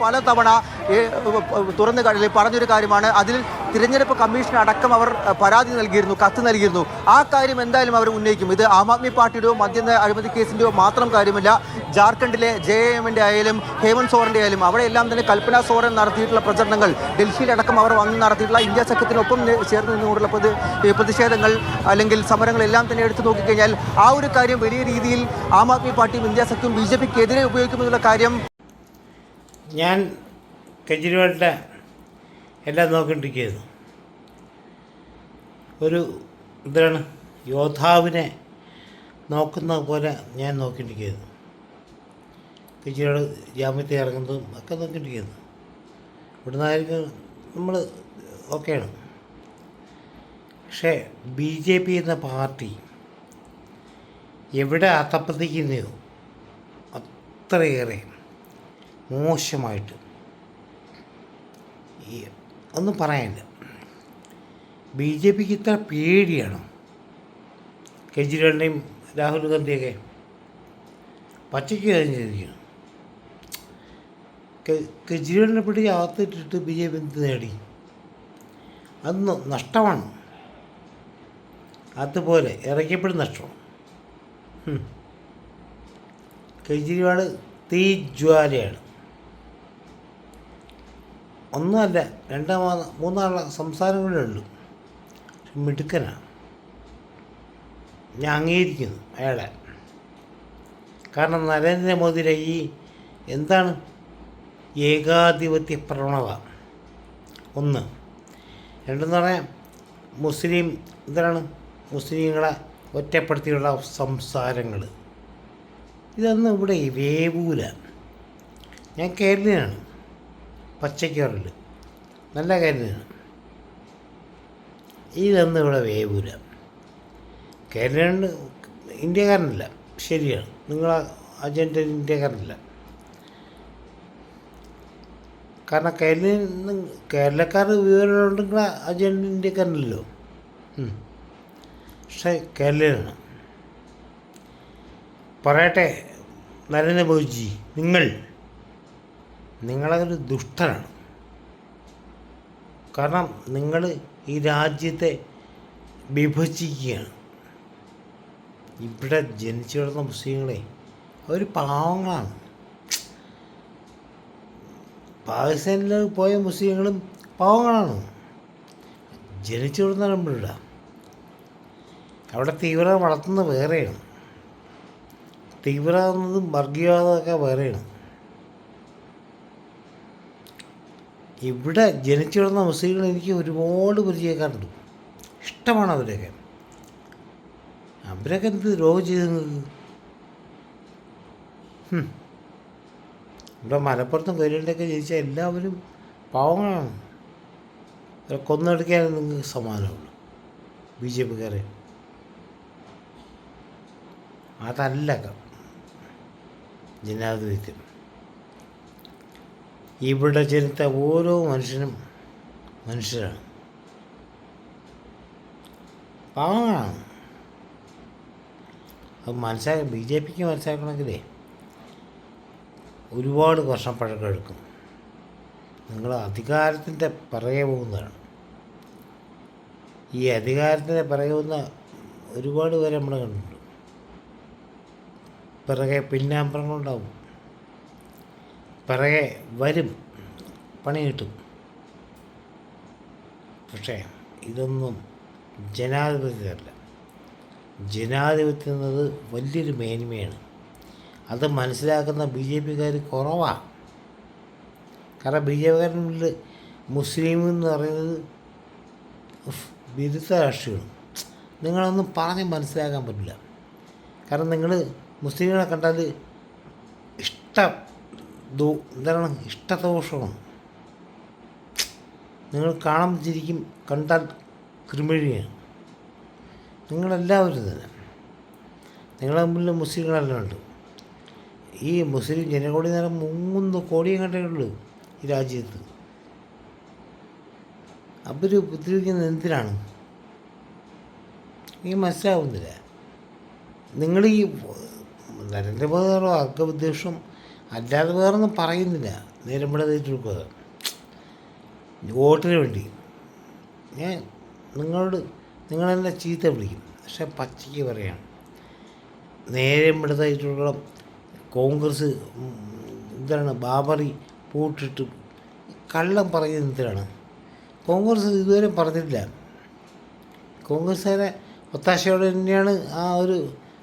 പലതവണ തവണ തുറന്നു കടലിൽ പറഞ്ഞൊരു കാര്യമാണ്. അതിൽ തിരഞ്ഞെടുപ്പ് കമ്മീഷൻ അടക്കം അവർ പരാതി നൽകിയിരുന്നു കത്ത് നൽകിയിരുന്നു. ആ കാര്യം എന്തായാലും അവർ ഉന്നയിക്കും. ഇത് ആം ആദ്മി പാർട്ടിയുടെയോ മദ്യ അഴിമതി കേസിന്റെയോ മാത്രം കാര്യമില്ല ജാർഖണ്ഡിലെ ജെ എമ്മിന്റെ ആയാലും ഹേമന്ത് സോറിന്റെ ആയാലും അവിടെയെല്ലാം തന്നെ കൽപ്പന സോറൻ നടത്തിയിട്ടുള്ള പ്രചരണങ്ങൾ ഡൽഹിയിലടക്കം അവർ വന്ന് നടത്തിയിട്ടുള്ള ഇന്ത്യ സഖ്യത്തിനൊപ്പം ചേർന്ന് നിന്നുകൊണ്ടുള്ള പ്രതിഷേധങ്ങൾ അല്ലെങ്കിൽ സമരങ്ങളെല്ലാം തന്നെ എടുത്തു നോക്കിക്കഴിഞ്ഞാൽ ആ ഒരു കാര്യം വലിയ രീതിയിൽ ആം ആദ്മി പാർട്ടിയും ഇന്ത്യ സഖ്യവും ബി ജെ പിക്ക് എതിരെ ഉപയോഗിക്കുമെന്നുള്ള കാര്യം ഞാൻ കെജ്രിവാളിന്റെ എല്ലാം നോക്കിണ്ടിരിക്കുകയായിരുന്നു. ഒരു എന്താണ് യോദ്ധാവിനെ നോക്കുന്ന പോലെ ഞാൻ നോക്കിണ്ടിരിക്കുകയായിരുന്നു. കെജ്രിവാൾ ജാമ്യത്തിൽ ഇറങ്ങുന്നതും ഒക്കെ നോക്കിണ്ടിരിക്കുന്നു ഇവിടുന്ന് ആയിരിക്കും നമ്മൾ ഓക്കെയാണ്. പക്ഷേ ബി ജെ പി എന്ന പാർട്ടി എവിടെ അത്തപ്പതിക്കുന്നയോ അത്രയേറെ മോശമായിട്ട്. ഈ ഒന്നും പറയാനില്ല ബി ജെ പിക്ക് ഇത്ര പേടിയാണ്? കെജ്രിവാളിന്റെയും രാഹുൽ ഗാന്ധിയൊക്കെ പച്ചയ്ക്ക് കാര്യം ചെയ്തിരിക്കുകയാണ് കെ- കെജ്രിവാളിനെ പിടി അകത്തിട്ടിട്ട് ബി ജെ പി എന്ത് നേടി? അന്ന് നഷ്ടമാണ്. അതുപോലെ ഇറക്കിയപ്പോഴും നഷ്ടമാണ്. കെജ്രിവാൾ തീജ്വാലയാണ്. ഒന്നുമല്ല രണ്ടാമത് മൂന്നാളെ സംസാരങ്ങളേ ഉള്ളൂ. മിടുക്കനാണ്. ഞാൻ അംഗീകരിക്കുന്നു അയാളെ. കാരണം നരേന്ദ്രമോദിയുടെ ഈ എന്താണ്? ഏകാധിപത്യ പ്രവണത. ഒന്ന്. രണ്ടെന്ന് പറയാം മുസ്ലിം എന്താണ്? മുസ്ലിങ്ങളെ ഒറ്റപ്പെടുത്തിയുള്ള സംസാരങ്ങൾ ഇതൊന്നും ഇവിടെ വേവൂല. ഞാൻ കേരളീയനാണ്. പച്ചക്കറിൽ നല്ല കാര്യമാണ് ഇതൊന്നും ഇവിടെ വേവൂല. കേരളീയൻ ഇന്ത്യക്കാരനല്ല ശരിയാണ്. നിങ്ങൾ അജണ്ട ഇന്ത്യക്കാരനല്ല. കാരണം കേരള കേരളക്കാർ വിവരമുണ്ടെങ്കിൽ അജണ്ട ഇന്ത്യക്കാരനല്ലോ. പക്ഷേ കേരളീയനാണ് പറയട്ടെ നരേന്ദ്രമോദിജി നിങ്ങൾ നിങ്ങളതൊരു ദുഷ്ടനാണ്. കാരണം നിങ്ങൾ ഈ രാജ്യത്തെ വിഭജിക്കുകയാണ്. ഇവിടെ ജനിച്ചു കിടന്ന മുസ്ലിങ്ങളെ അവർ പാവങ്ങളാണ്. പാകിസ്ഥാനിൽ പോയ മുസ്ലിങ്ങളും പാവങ്ങളാണ്. ജനിച്ചു കിടന്ന നമ്മളിട അവിടെ തീവ്രത വളർത്തുന്നത് വേറെയാണ്. തീവ്രത എന്നതും വർഗീയവാദമൊക്കെ വേറെയാണ്. ഇവിടെ ജനിച്ചു വളർന്ന മുസ്ലിങ്ങൾ എനിക്ക് ഒരുപാട് പരിചയക്കാരുണ്ട്. ഇഷ്ടമാണ് അവരെയൊക്കെ. അവരൊക്കെ എന്ത് രോഗം ചെയ്തു നിങ്ങൾക്ക്? ഹും. ഇവിടെ മലപ്പുറത്തും കൊയിലിന്റെയൊക്കെ ജനിച്ച എല്ലാവരും പാവങ്ങളാണ്. കൊന്നെടുക്കാൻ നിങ്ങൾക്ക് സമാധാനമുള്ളൂ. B J പിക്കാരെ. അതല്ല ജനാധിപത്യം. ഇവിടെ ചെലുത്ത ഓരോ മനുഷ്യനും മനുഷ്യരാണ്. പാവങ്ങളാണ്. അത് മനസ്സിലാക്കി ബി ജെ പിക്ക് മനസ്സിലാക്കണമെങ്കിലേ ഒരുപാട് വർഷം പഴക്കം എടുക്കും. നിങ്ങൾ അധികാരത്തിന്റെ പിറകെ പോകുന്നതാണ്. ഈ അധികാരത്തിന്റെ പിറകെ പോകുന്ന ഒരുപാട് പേരെ നമ്മൾ കണ്ടിട്ടുണ്ട്. പിറകെ പിന്നാമ്പറങ്ങളുണ്ടാവും. പിറകെ വരും. പണി കിട്ടും. പക്ഷേ ഇതൊന്നും ജനാധിപത്യമല്ല ജനാധിപത്യം എന്നത് വലിയൊരു മേന്മയാണ്. അത് മനസ്സിലാക്കുന്ന ബി ജെ പിക്കാർ കുറവാണ് കാരണം ബി ജെ പിക്കാരനുള്ളിൽ മുസ്ലിം എന്ന് പറയുന്നത് ബിരുദ രാഷ്ട്രീയമാണ്. നിങ്ങളൊന്നും പറഞ്ഞ് മനസ്സിലാക്കാൻ പറ്റില്ല. കാരണം നിങ്ങൾ മുസ്ലിങ്ങളെ കണ്ടാൽ ഇഷ്ട ദോ എന്താണ് ഇഷ്ടദോഷമാണ്. നിങ്ങൾ കാണാൻ ചിരിക്കും കണ്ടാൽ ക്രിമിഴിയാണ് നിങ്ങളെല്ലാവരും തന്നെ. നിങ്ങളെ മുന്നിൽ മുസ്ലിങ്ങളെല്ലാം ഉണ്ട്. ഈ മുസ്ലിം ജനകോടി നേരം മൂന്ന് കോടിയും കണ്ടേ ഉള്ളൂ ഈ രാജ്യത്ത്. അവർ ഉപദ്രവിക്കുന്നത് എന്തിനാണ്? ഈ മനസ്സിലാവുന്നില്ല. നിങ്ങൾ ഈ നരേന്ദ്രമോദി വർഗവിദ്വേഷം അല്ലാതെ വേറൊന്നും പറയുന്നില്ല. നേരമ്പടെ കൊടുക്കുക വോട്ടിന് വേണ്ടി. ഞാൻ നിങ്ങളോട് നിങ്ങളെന്നെ ചീത്ത വിളിക്കും പക്ഷെ പച്ചയ്ക്ക് പറയാം. നേരമ്പടത്തായിട്ടുള്ള കോൺഗ്രസ് ഉം, എന്താണ് ബാബറി പൂട്ടിട്ട് കള്ളം പറയുന്ന എന്തിനാണ്? കോൺഗ്രസ് ഇതുവരെ പറഞ്ഞിട്ടില്ല. കോൺഗ്രസ്സുകാരെ ഒത്താശയോടെ തന്നെയാണ് ആ ഒരു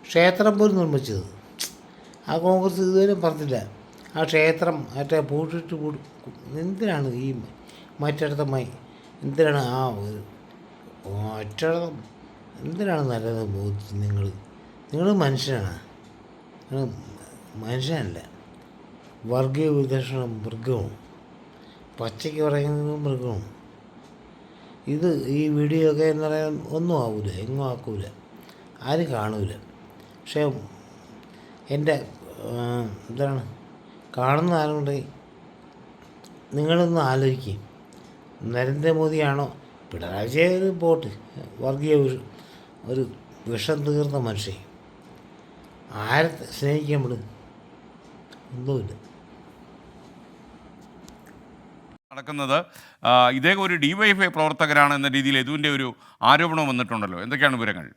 ക്ഷേത്രം പോലും നിർമ്മിച്ചത്. ആ കോൺഗ്രസ് ഇതുവരെ പറഞ്ഞില്ല ആ ക്ഷേത്രം മറ്റേ പൂട്ടിട്ട് എന്തിനാണ് ഈ മറ്റിടത്ത മൈ എന്തിനാണ് ആ ഒരു ഒറ്റടം എന്തിനാണ് നല്ലത് നിങ്ങൾ നിങ്ങൾ മനുഷ്യനാണ്. നിങ്ങൾ മനുഷ്യനല്ല. വർഗീയ വിദേശം മൃഗവും. പച്ചയ്ക്ക് പറയുന്നത് മൃഗവും. ഇത് ഈ വീഡിയോ ഒക്കെ എന്ന് പറയാൻ ഒന്നും ആവില്ല എങ്ങും ആക്കൂല. ആരും കാണൂല. പക്ഷേ എന്റെ എന്താണ്? കാണുന്ന ആരുണ്ടെങ്കിൽ നിങ്ങളൊന്ന് ആലോചിക്കും. നരേന്ദ്രമോദിയാണോ? പിണറായി വിജയൻ ബോട്ട് വർഗീയ ഒരു വിഷം തീർന്ന മനുഷ്യൻ. ആരെ സ്നേഹിക്കാൻ വിടും? ഒന്നുമില്ല നടക്കുന്നത് ഇദ്ദേഹം ഒരു ഡിവൈഎഫ്ഐ പ്രവർത്തകരാണ് എന്ന രീതിയിൽ യദുവിന്റെ ഒരു ആരോപണം വന്നിട്ടുണ്ടല്ലോ. എന്തൊക്കെയാണ് വിവരങ്ങൾ?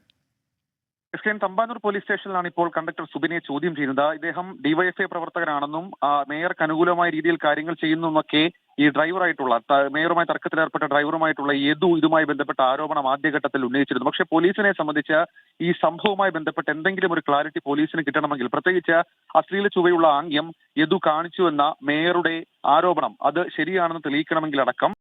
എസ് കെ തമ്പാനൂർ പോലീസ് സ്റ്റേഷനിലാണ് ഇപ്പോൾ കണ്ടക്ടർ സുബിനെ ചോദ്യം ചെയ്യുന്നത്. ഇദ്ദേഹം ഡിവൈഎഫ്ഐ പ്രവർത്തകനാണെന്നും മേയർക്ക് അനുകൂലമായ രീതിയിൽ കാര്യങ്ങൾ ചെയ്യുന്നുവെന്നൊക്കെ ഈ ഡ്രൈവറായിട്ടുള്ള മേയറുമായി തർക്കത്തിലേർപ്പെട്ട ഡ്രൈവറുമായിട്ടുള്ള യദു ഇതുമായി ബന്ധപ്പെട്ട ആരോപണം ആദ്യഘട്ടത്തിൽ ഉന്നയിച്ചിരുന്നു. പക്ഷേ പോലീസിനെ സംബന്ധിച്ച് ഈ സംഭവവുമായി ബന്ധപ്പെട്ട് എന്തെങ്കിലും ഒരു ക്ലാരിറ്റി പോലീസിന് കിട്ടണമെങ്കിൽ പ്രത്യേകിച്ച് അശ്ലീല ചുവയുള്ള ആംഗ്യം യദു കാണിച്ചുവെന്ന മേയറുടെ ആരോപണം അത് ശരിയാണെന്ന് തെളിയിക്കണമെങ്കിൽ അടക്കം